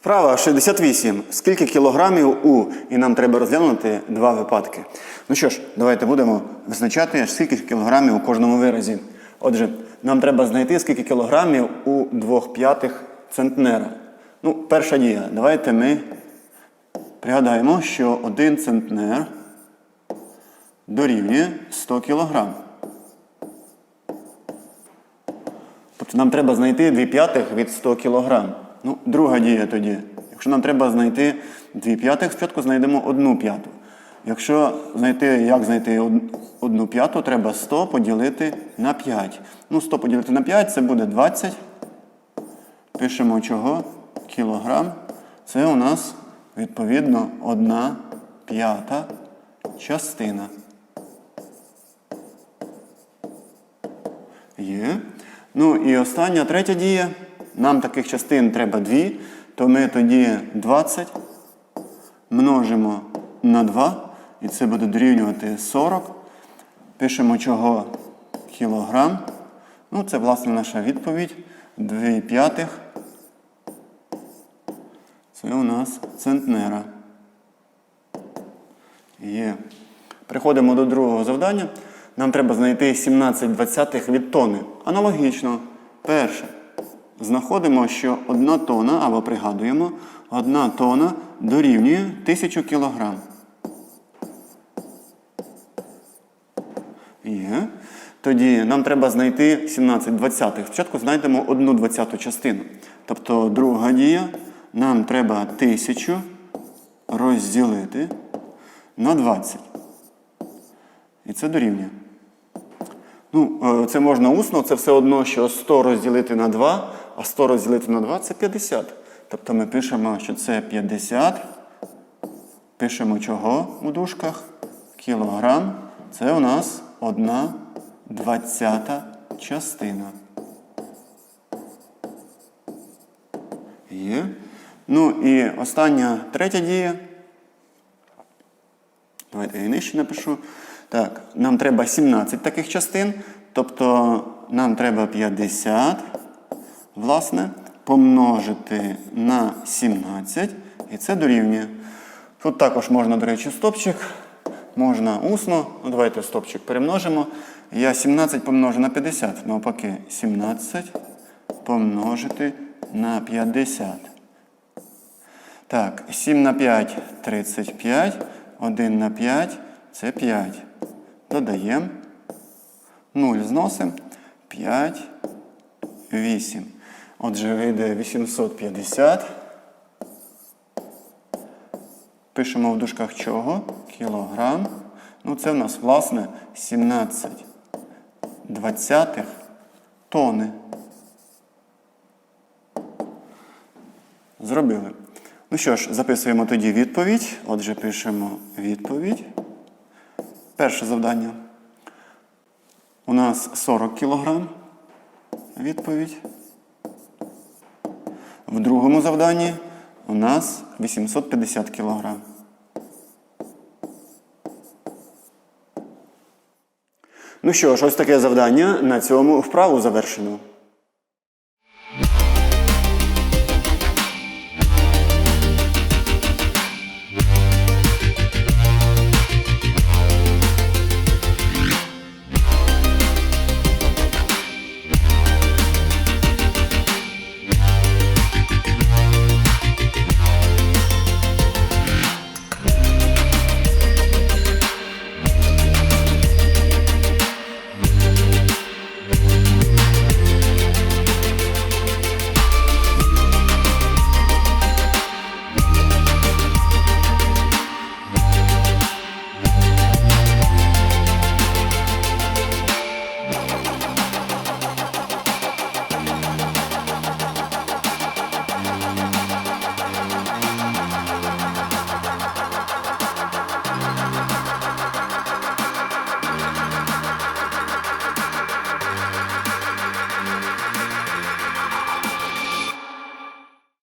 Вправа 68. Скільки кілограмів у? І нам треба розглянути два випадки. Ну що ж, давайте будемо визначати, скільки кілограмів у кожному виразі. Отже, нам треба знайти, скільки кілограмів у двох п'ятих центнера. Ну, перша дія. Давайте ми пригадаємо, що один центнер дорівнює 100 кілограм. Тобто нам треба знайти 2 п'ятих від 100 кг. Ну, друга дія тоді. Якщо нам треба знайти 2 п'ятих, спочатку знайдемо 1 п'яту. Якщо знайти, як знайти 1 п'яту, треба 100 поділити на 5. Ну, 100 поділити на 5 це буде 20. Пишемо чого? Кілограм. Це у нас відповідно 1 п'ята частина. Є. Ну і остання третя дія. Нам таких частин треба дві, то ми тоді 20 множимо на 2, і це буде дорівнювати 40. Пишемо чого кілограм. Ну, це, власне, наша відповідь. 2 п'ятих. Це у нас центнера. Є. Переходимо до другого завдання. Нам треба знайти 17 двадцятих від тони. Аналогічно. Перше. Знаходимо, що 1 тона, або пригадуємо, 1 тона дорівнює 1000 кг. Є. Тоді нам треба знайти 17 двадцятих. Спочатку знайдемо 1 двадцяту частину. Тобто друга дія. Нам треба 1000 розділити на 20. І це дорівнює. Ну, е, це можна усно, це все одно, що 100 розділити на 2, а 100 розділити на 2 це 50. Тобто ми пишемо, що це 50. Пишемо чого у дужках? Кілограм. Це у нас 1 двадцята частина. Є. Ну і остання третя дія. Давайте я нижче напишу. Так, нам треба 17 таких частин. Тобто нам треба 50, власне, помножити на 17. І це дорівнює. Тут також можна, до речі, стопчик. Можна усно. Ну, давайте стопчик перемножимо. Я 17 помножу на 50. Навпаки, 17 помножити на 50. Так, 7 на 5 35. 1 на 5 це 5. Додаємо. 0 зносимо. 5, 8. Отже, вийде 850. Пишемо в дужках чого? Кілограм. Ну, це в нас, власне, 17 двадцятих тони. Зробили. Ну що ж, записуємо тоді відповідь. Отже, пишемо відповідь. Перше завдання. У нас 40 кг. Відповідь. В другому завданні у нас 850 кг. Ну що ж, ось таке завдання. На цьому вправу завершено.